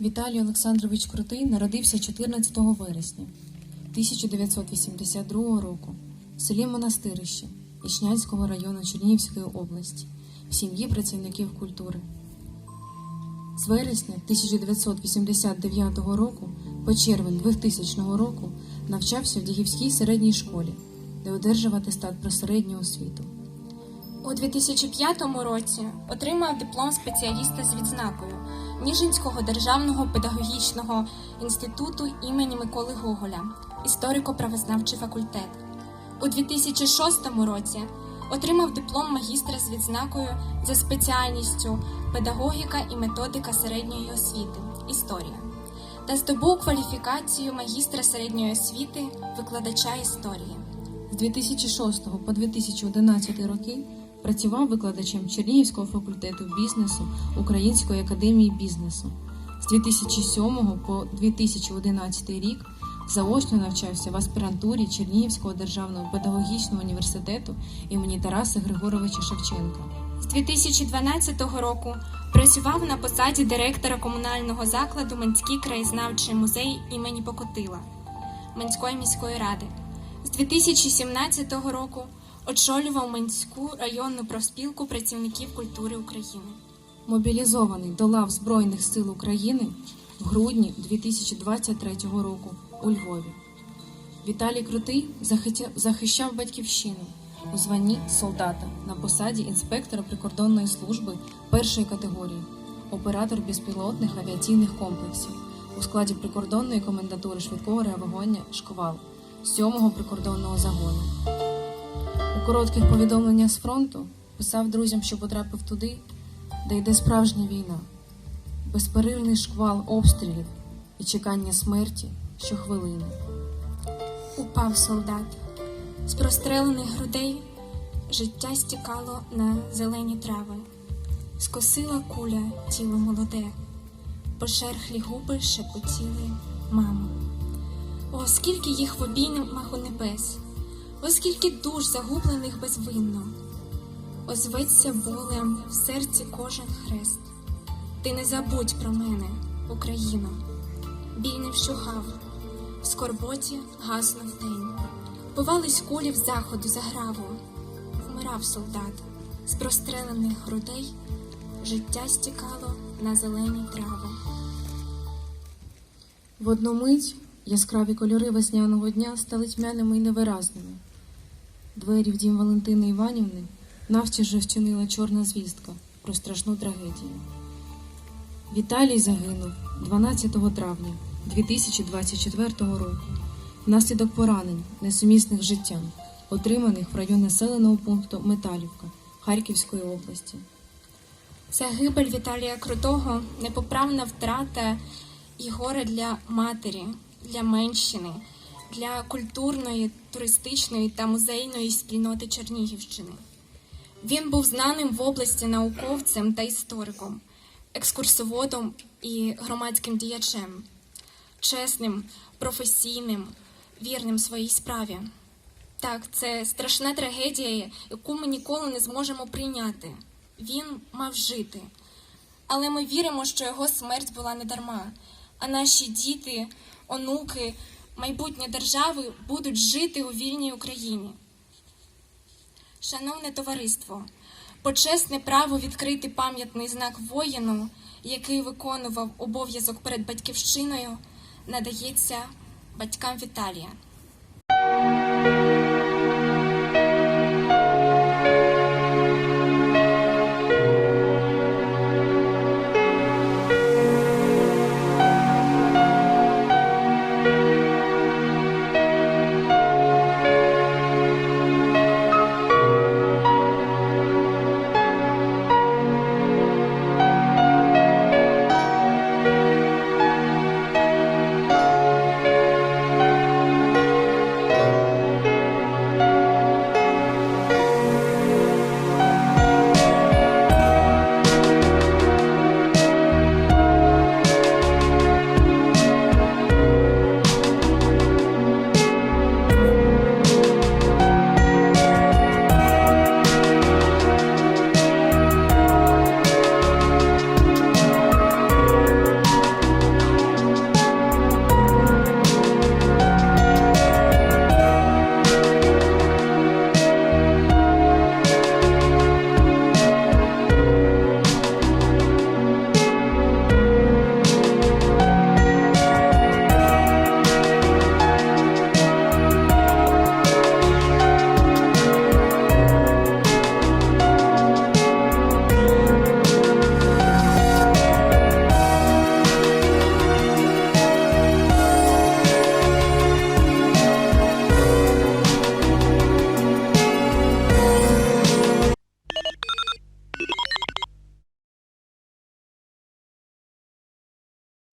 Віталій Олександрович Крутий народився 14 вересня 1982 року в селі Монастирище Ічнянського району Чернігівської області в сім'ї працівників культури. З вересня 1989 року по червень 2000 року навчався в Дігівській середній школі, де одержав атестат про середню освіту. У 2005 році отримав диплом спеціаліста з відзнакою Ніжинського державного педагогічного інституту імені Миколи Гоголя, історико-правознавчий факультет. У 2006 році отримав диплом магістра з відзнакою за спеціальністю педагогіка і методика середньої освіти історія та здобув кваліфікацію магістра середньої освіти викладача історії. З 2006 по 2011 роки працював викладачем Чернігівського факультету бізнесу Української академії бізнесу. З 2007 по 2011 рік заочно навчався в аспірантурі Чернігівського державного педагогічного університету імені Тараса Григоровича Шевченка. З 2012 року працював на посаді директора комунального закладу Менський краєзнавчий музей імені Покотила Менської міської ради. З 2017 року очолював Менську районну профспілку працівників культури України. Мобілізований до лав Збройних сил України в грудні 2023 року у Львові. Віталій Крутий захищав батьківщину у званні солдата на посаді інспектора прикордонної служби першої категорії, оператор безпілотних авіаційних комплексів у складі прикордонної комендатури швидкого реагування Шквал 7-го прикордонного загону. Коротких повідомленнях з фронту писав друзям, що потрапив туди, де йде справжня війна, безперервний шквал обстрілів і чекання смерті щохвилини. Упав солдат. З прострелених грудей життя стікало на зелені трави. Скосила куля тіло молоде, пошерхлі губи шепотіли мама. О, скільки їх в обіймах у небес, о, скільки душ загублених безвинно. Озветься болем в серці кожен хрест. Ти не забудь про мене, Україно, біль не вщухав, в скорботі гаснув день. Бувались кулі в заходу за граву, вмирав солдат, з прострелених грудей життя стікало на зелені трави. В одну мить яскраві кольори весняного дня стали тьмяними і невиразними. Двері в дім Валентини Іванівни навче вчинила чорна звістка про страшну трагедію. Віталій загинув 12 травня 2024 року внаслідок поранень, несумісних життям, отриманих в район населеного пункту Металівка Харківської області. Загибель Віталія Крутого непоправна втрата і горе для матері, для менщини, для культурної, туристичної та музейної спільноти Чернігівщини. Він був знаним в області науковцем та істориком, екскурсоводом і громадським діячем, чесним, професійним, вірним своїй справі. Так, це страшна трагедія, яку ми ніколи не зможемо прийняти. Він мав жити. Але ми віримо, що його смерть була не дарма, а наші діти, онуки, майбутнє держави будуть жити у вільній Україні. Шановне товариство, почесне право відкрити пам'ятний знак воїну, який виконував обов'язок перед батьківщиною, надається батькам Віталія.